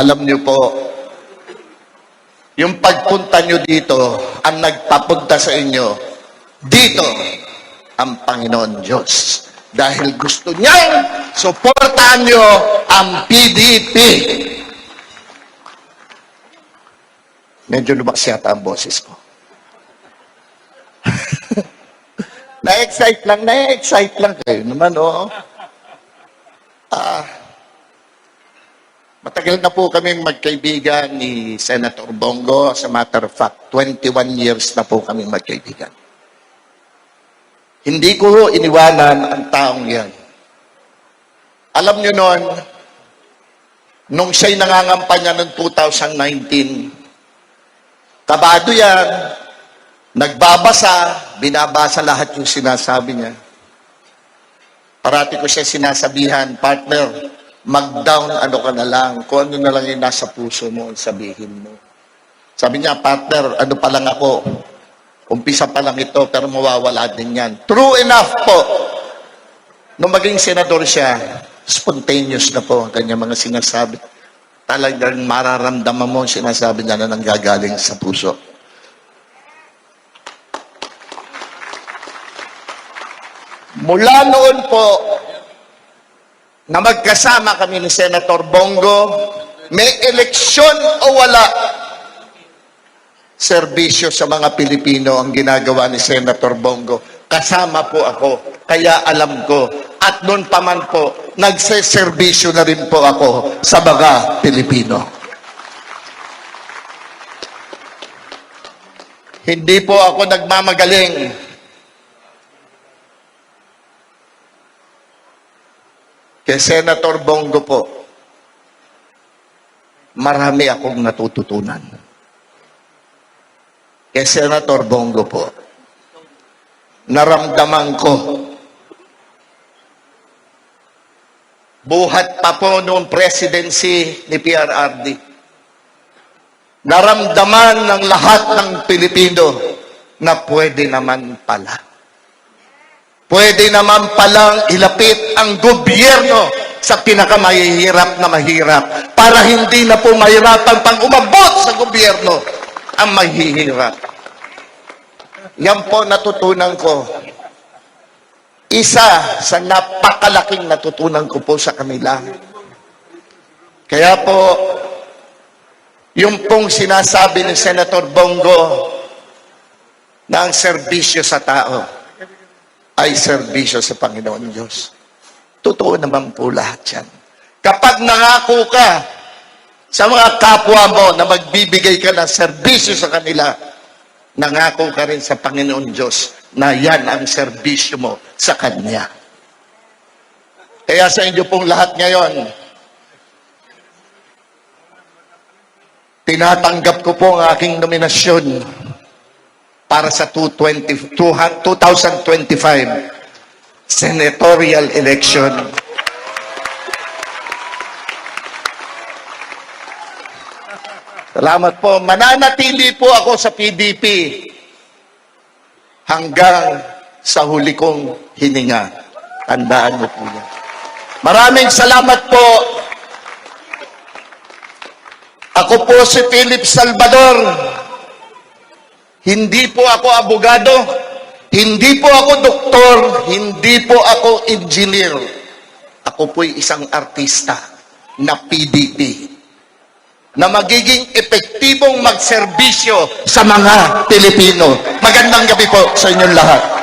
Alam niyo po, yung pagpunta niyo dito, ang nagpapunta sa inyo, dito, ang Panginoon Diyos. Dahil gusto niyang suportahan niyo ang PDP. Medyo lumakas yata ang boses ko. na-excite lang, na-excite lang kayo naman, oo. Ah, matagal na po kami magkaibigan ni Senator Bongo. As a matter of fact, 21 years na po kami magkaibigan. Hindi ko iniwanan ang taong yan. Alam nyo noon, nung siya'y nangangampanya noong 2019, kabado yan, nagbabasa, binabasa lahat yung sinasabi niya. Parati ko siya sinasabihan, partner, mag-down ano ka na lang, kung ano na lang yung nasa puso mo, sabihin mo. Sabi niya, partner, ano pa lang ako, umpisa pa lang ito, pero mawawala din yan. True enough po, nung maging senador siya, spontaneous na po ang mga sinasabi. Talagang mararamdaman mo ang sinasabi niya na nanggagaling sa puso. Mula noon po, na magkasama kami ni Senator Bongo, may eleksyon o wala, serbisyo sa mga Pilipino ang ginagawa ni Senator Bongo. Kasama po ako, kaya alam ko. At noon pa man po, nagseserbisyo na rin po ako sa mga Pilipino. Hindi po ako nagmamagaling kay Senator Bongo po, marami akong natututunan. Kay Senator Bongo po, naramdaman ko, buhat pa po noong presidency ni PRRD, naramdaman ng lahat ng Pilipino na pwede naman pala. Pwede naman palang ilapit ang gobyerno sa pinakamahihirap na mahirap para hindi na po mahirapan pang umabot sa gobyerno ang mahihirap. Yan po natutunan ko. Isa sa napakalaking natutunan ko po sa kanila. Kaya po, yung pong sinasabi ni Senator Bongo na ang serbisyo sa tao, ay serbisyo sa Panginoon Diyos. Totoo naman po lahat yan. Kapag nangako ka sa mga kapwa mo na magbibigay ka ng serbisyo sa kanila, nangako ka rin sa Panginoon Diyos na yan ang serbisyo mo sa Kanya. Kaya sa inyo pong lahat ngayon, tinatanggap ko po ang aking nominasyon para sa 220 200 2025 senatorial election. Salamat po. Mananatili po ako sa PDP hanggang sa huli kong hininga. Tandaan mo po yan. Maraming salamat po. Ako po si Philip Salvador. Hindi po ako abogado, hindi po ako doktor, hindi po ako engineer. Ako po'y isang artista na PDP na magiging epektibong magserbisyo sa mga Pilipino. Magandang gabi po sa inyong lahat.